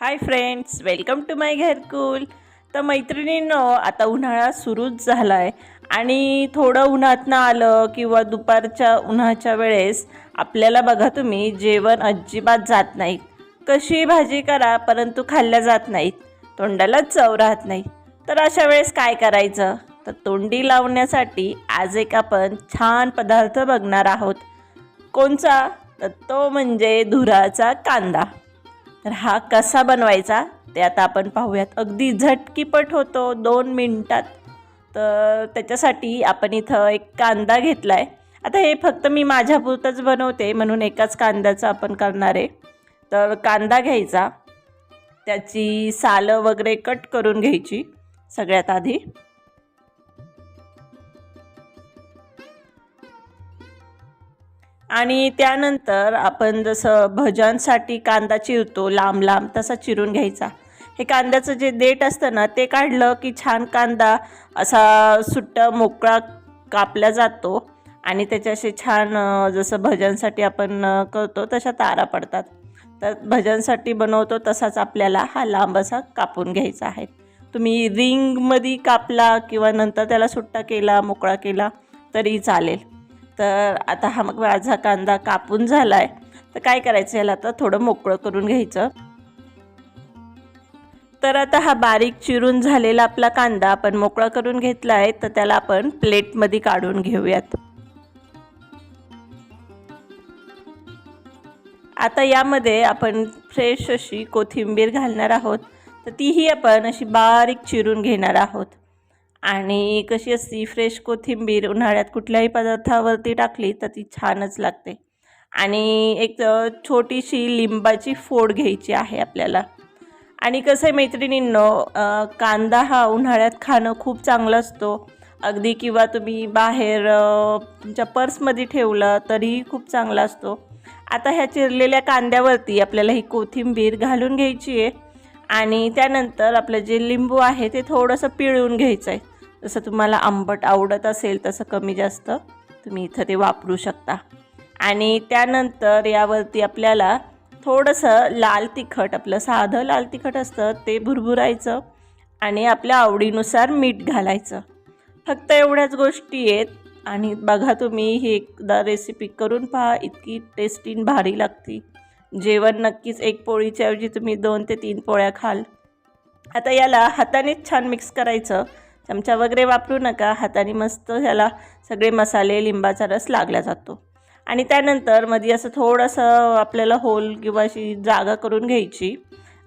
Hi friends welcome to my Gharkul. तर मैत्रिणींनो आता उन्हाळा सुरूच झाला आहे आणि थोडं उन्हातनं आलं किंवा दुपारच्या उन्हाच्या वेळेस आपल्याला बघा तुम्ही जेवण अजिबात जात नाहीत. कशी भाजी करा परंतु खाल्ल्या जात नाहीत. तोंडालाच चव राहत नाही. तर अशा वेळेस काय करायचं? तर तोंडी लावण्यासाठी आज एक आपण छान पदार्थ बघणार आहोत. कोणचा? तर तो म्हणजे धुराचा कांदा. तर हा कसा बनवायचा ते आता आपण पाहूयात. अगदी झटकीपट होतो दोन मिनटात. तर त्याच्यासाठी आपण इथं एक कांदा घेतला आहे आता हे फक्त मी माझ्यापुरतंच बनवते म्हणून एकाच कांद्याचं आपण करणार आहे. तर कांदा घ्यायचा. त्याची सालं वगैरे कट करून घ्यायची सगळ्यात आधी. आणि त्यानंतर आपण जसं भजनसाठी कांदा चिरतो लांब लांब तसा चिरून घ्यायचा. हे कांद्याचं जे देठ असतं ना ते काढलं की छान कांदा असा सुट्टा मोकळा कापला जातो आणि त्याच्याशी छान जसं भजनसाठी आपण करतो तशा तारा पडतात. तर भज्यांसाठी बनवतो तसाच आपल्याला हा लांब असा कापून घ्यायचा आहे. तुम्ही रिंगमध्ये कापला किंवा नंतर त्याला सुट्टा केला मोकळा केला तरी चालेल. तर आता हा मग माझा कांदा कापून झाला आहे तर काय करायचं याला आता थोडं मोकळं करून घ्यायचं. तर आता हा बारीक चिरून झालेला आपला कांदा आपण मोकळा करून घेतला आहे तर त्याला आपण प्लेटमध्ये काढून घेऊयात. आता यामध्ये आपण फ्रेश अशी कोथिंबीर घालणार आहोत. तर तीही आपण अशी बारीक चिरून घेणार आहोत. आणि कशी असती फ्रेश कोथिंबीर उन्हाळ्यात कुठल्याही पदार्थावरती टाकली तर ती छानच लागते. आणि एक छोटीशी लिंबाची फोड घ्यायची आहे आपल्याला. आणि कसं आहे मैत्रिणींनो कांदा हा उन्हाळ्यात खाणं खूप चांगलं असतो. अगदी किंवा तुम्ही बाहेर तुमच्या पर्समध्ये ठेवलं तरीही खूप चांगला असतो. आता ह्या चिरलेल्या कांद्यावरती आपल्याला ही कोथिंबीर घालून घ्यायची आहे. आणि त्यानंतर आपलं जे लिंबू आहे ते थोडंसं पिळून घ्यायचं आहे जसं तुम्हाला आंबट आवडत असेल तसं कमी जास्त तुम्ही इथं ते वापरू शकता. आणि त्यानंतर यावरती आपल्याला थोडंसं लाल तिखट आपलं साधं लाल तिखट असतं ते भुरभुरायचं आणि आपल्या आवडीनुसार मीठ घालायचं. फक्त एवढ्याच गोष्टी आहेत आणि बघा तुम्ही ही एकदा रेसिपी करून पहा इतकी टेस्टी आणि भारी लागती. जेवण नक्कीच एक पोळीच्या ऐवजी तुम्ही दोन ते तीन पोळ्या खाल. आता याला हातानेच छान मिक्स करायचं. चमचा वगैरे वापरू नका. हाताने मस्त ह्याला सगळे मसाले लिंबाचा रस लागला जातो. आणि त्यानंतरमध्ये असं थोडंसं आपल्याला होल किंवा अशी जागा करून घ्यायची.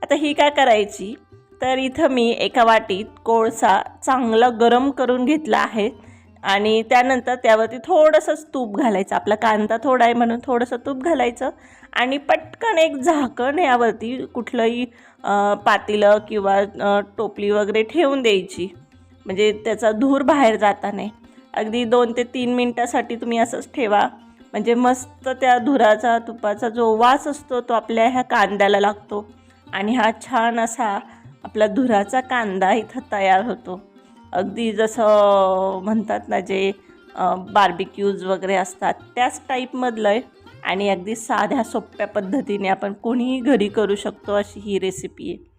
आता ही काय करायची? तर इथं मी एका वाटीत कोळसा चांगला गरम करून घेतला आहे. आणि त्यानंतर त्यावरती थोडंसंच तूप घालायचं. आपला कांदा थोडा आहे म्हणून थोडंसं तूप घालायचं. आणि पटकन एक झाकण यावरती कुठलंही अ, पातेलं किंवा टोपली वगैरे ठेवून द्यायची. म्हणजे त्याचा धूर बाहेर जाता नाही अगदी दोन ते तीन मिनटासाठी तुम्ही असंच ठेवा. म्हणजे मस्त त्या धुराचा तुपाचा जो वास असतो तो आपल्या ह्या कांद्याला लागतो. आणि हा छान असा आपला धुराचा कांदा इथं तयार होतो. अगदी जसं म्हणतात ना जे बार्बिक्यूज वगैरे असतात त्याच टाईपमधलं आहे आणि अगदी साध्या सोप्या पद्धतीने आपण कोणीही घरी करू शकतो अशी ही रेसिपी आहे.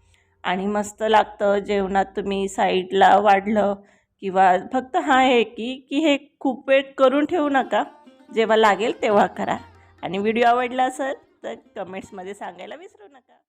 आणि मस्त लागतं जेवणात तुम्ही साईडला वाढलं किंवा फक्त हा आहे की की हे खूप वेळ करून ठेवू नका. जेव्हा लागेल तेव्हा करा. आणि व्हिडिओ आवडला असेल तर कमेंट्समध्ये सांगायला विसरू नका.